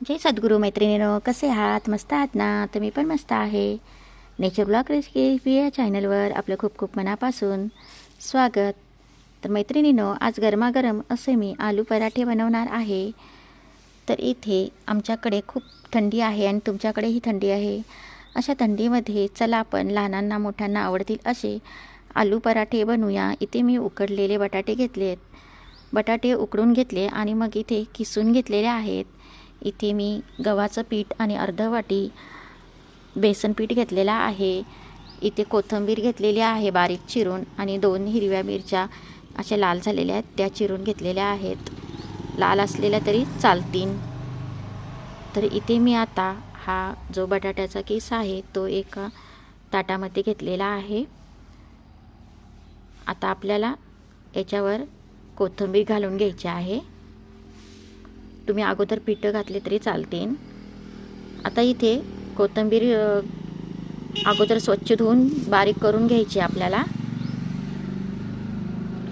जय सद्गुरू मैत्रिणीनो कसे आहात? मस्त आहात ना? तुम्ही पण मस्त आहे. नेचर ब्लॉग रेसिपी या चॅनलवर आपलं खूप खूप मनापासून स्वागत. तर मैत्रिणीनो आज गरमागरम असे मी आलू पराठे बनवणार आहे. तर इथे आमच्याकडे खूप थंडी आहे आणि तुमच्याकडेही थंडी आहे. अशा थंडीमध्ये चला आपण लहानांना मोठ्यांना आवडतील असे आलू पराठे बनवूया. इथे मी उकडलेले बटाटे घेतले आहेत बटाटे उकडून घेतले आणि मग इथे किसून घेतलेले आहेत. इथे मी गव्हाचं पीठ आणि अर्ध वाटी बेसन पीठ घेतलेला आहे. इथे कोथिंबीर घेतलेली आहे बारीक चिरून आणि दोन हिरव्या मिरच्या अशा लाल झालेल्या आहेत त्या चिरून घेतलेल्या आहेत. लाल असलेल्या तरी चालतील. तर इथे मी आता हा जो बटाट्याचा केस आहे तो एका ताटामध्ये घेतलेला आहे. आता आपल्याला याच्यावर कोथिंबीर घालून घ्यायची आहे. तुम्ही अगोदर पिठं घातले तरी चालतील. आता इथे कोथिंबीर अगोदर स्वच्छ धुवून बारीक करून घ्यायची आपल्याला.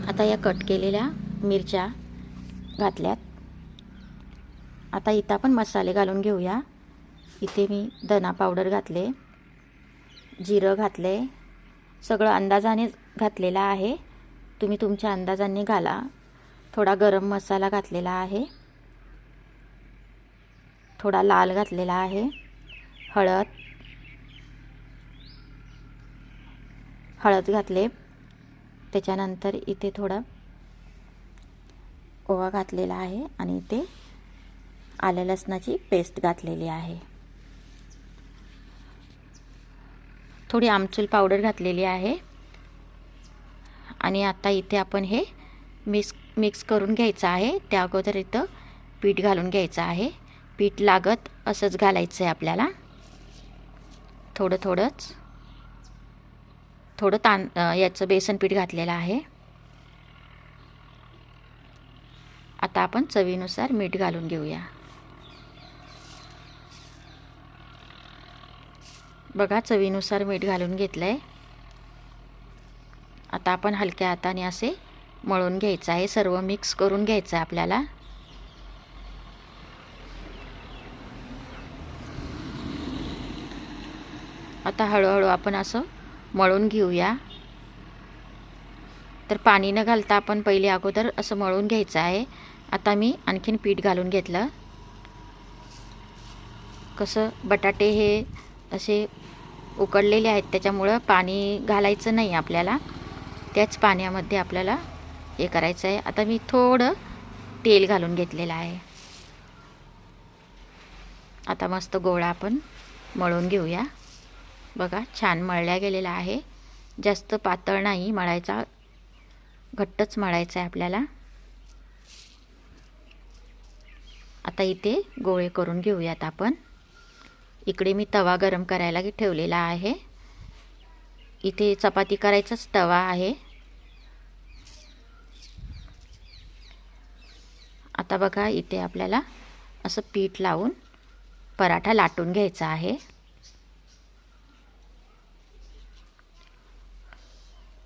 आता या कट केलेल्या मिरच्या घातल्यात. आता इथं आपण मसाले घालून घेऊया. इथे मी धना पावडर घातले जिरं घातले सगळं अंदाजाने घातलेलं आहे. तुम्ही तुमच्या अंदाजाने घाला. थोडा गरम मसाला घातलेला आहे. थोडा लाल घातलेला आहे. हळद. हळद घातले. त्याच्यानंतर इथे थोडा ओवा घातलेला आहे आणि इथे आल्या लसणाची पेस्ट घातलेली आहे. थोडी आमचूल पावडर घातलेली आहे. आणि आता इथे आपण हे मिक्स मिक्स करून घ्यायचं आहे. त्या अगोदर इथं पीठ घालून घ्यायचं आहे. पीठ लागत असंच घालायचं आहे आपल्याला. थोडं थोडंच. थोडं तान याचं बेसन पीठ घातलेलं आहे. आता आपण चवीनुसार मीठ घालून घेऊया. बघा चवीनुसार मीठ घालून घेतलं आहे आता आपण हलक्या हाताने असे मळून घ्यायचं आहे. सर्व मिक्स करून घ्यायचं आहे आपल्याला. आता हळूहळू आपण असं मळून घेऊया. तर पाणी न घालता आपण पहिले अगोदर असं मळून घ्यायचं आहे. आता मी आणखीन पीठ घालून घेतलं. कसं बटाटे हे असे उकडलेले आहेत त्याच्यामुळं पाणी घालायचं नाही आपल्याला. त्याच पाण्यामध्ये आपल्याला हे करायचं आहे. आता मी थोडं तेल घालून घेतलेलं आहे. आता मस्त गोळा आपण मळून घेऊया. बघा छान मळल्या गेलेला आहे. जास्त पातळ नाही मळायचा घट्टच मळायचा आहे आपल्याला. आता इथे गोळे करून घेऊयात आपण. इकडे मी तवा गरम करायला ठेवलेला आहे. इथे चपाती करायचाच तवा आहे. आता बघा इथे आपल्याला असं पीठ लावून पराठा लाटून घ्यायचा आहे.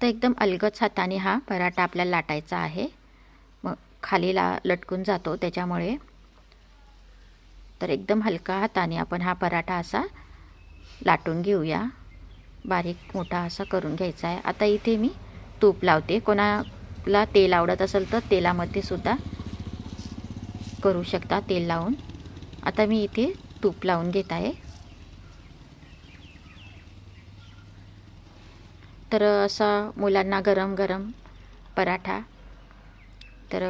तर एकदम अलगच हाताने हा पराठा आपल्याला लाटायचा आहे. मग खाली ला लटकून जातो त्याच्यामुळे. तर एकदम हलका हाताने आपण हा पराठा असा लाटून घेऊया. बारीक मोठा असा करून घ्यायचा आहे. आता इथे मी तूप लावते. कोणाला तेल आवडत असेल तर तेलामध्ये सुद्धा करू शकता तेल लावून. आता मी इथे तूप लावून घेत आहे. तर असा मुलांना गरम गरम पराठा. तर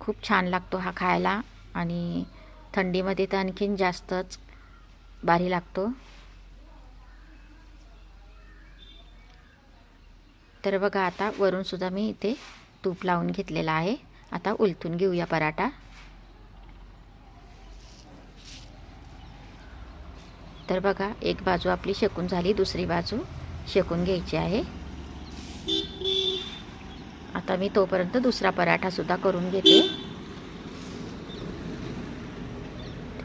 खूप छान लागतो हा खायला आणि थंडीमध्ये तर आणखीन जास्तच भारी लागतो. तर बघा आता वरूनसुद्धा मी इथे तूप लावून घेतलेला आहे. आता उलथून घेऊया पराठा. तर बघा एक बाजू आपली शेकून झाली दुसरी बाजू. शेकून घ्यायची आहे. आता मी तोपर्यंत दुसरा पराठासुद्धा करून घेते.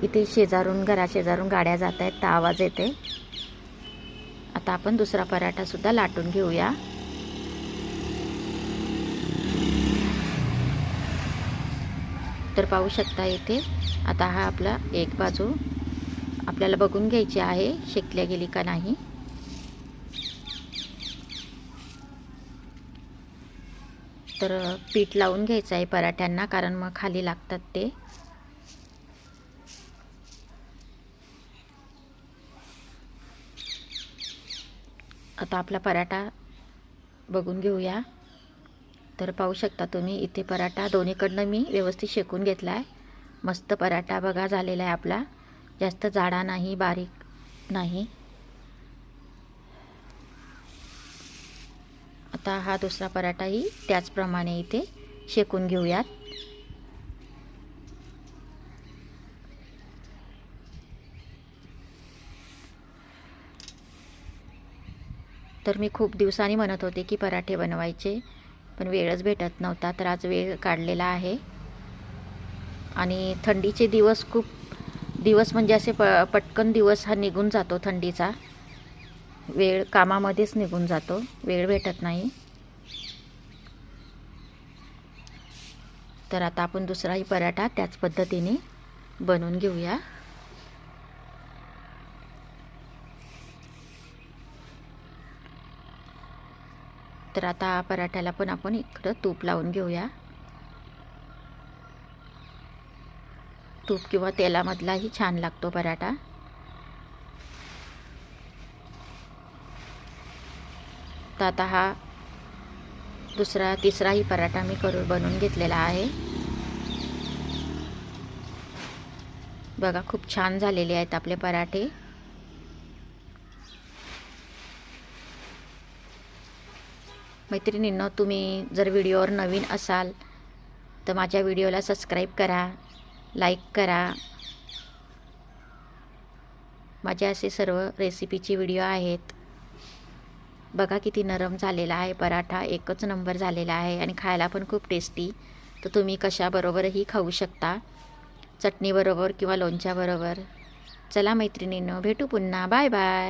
इथे शेजारून घराशेजारून गाड्या जात आहेत तर आवाज येते. आता आपण दुसरा पराठासुद्धा लाटून घेऊया. तर पाहू शकता इथे आता हा आपला एक बाजू आपल्याला बघून घ्यायची आहे शेकल्या गेली का नाही. तर पीठ लावून घ्यायचं आहे पराठ्यांना कारण मग खाली लागतात ते. आता आपला पराठा बघून घेऊया. तर पाहू शकता तुम्ही इथे पराठा दोन्हीकडनं मी व्यवस्थित शेकून घेतला आहे. मस्त पराठा बघा झालेला आहे आपला. जास्त जाडा नाही बारीक नाही. आता हा दुसरा पराठाही त्याचप्रमाणे इथे शेकून घेऊयात. तर मी खूप दिवसांनी म्हणत होते की पराठे बनवायचे पण वेळच भेटत नव्हता तर आज वेळ काढलेला आहे. आणि थंडीचे दिवस खूप दिवस म्हणजे असे प पटकन दिवस हा निघून जातो थंडीचा. वेळ कामामध्येच निघून जातो. वेळ भेटत नाही. तर आता आपण दुसराही पराठा त्याच पद्धतीने बनवून घेऊया. तर आता पराठ्याला पण आपण इकडं तूप लावून घेऊया. तूप किंवा तेलामधलाही छान लागतो पराठा. तर आता हा दुसरा तिसराही पराठा मी करून बनवून घेतलेला आहे. बघा खूप छान झालेले आहेत आपले पराठे. मैत्रिणींनो तुम्ही जर व्हिडिओवर नवीन असाल तर माझ्या व्हिडिओला सबस्क्राईब करा लाईक करा. माझे असे सर्व रेसिपीचे व्हिडिओ आहेत. बघा किती नरम झालेला आहे पराठा एकच नंबर झालेला आहे आणि खायला पण खूप टेस्टी तर तुम्ही कशाबरोबरही खाऊ शकता. चटणीबरोबर किंवा लोणच्याबरोबर. चला मैत्रिणींनो भेटू पुन्हा. Bye bye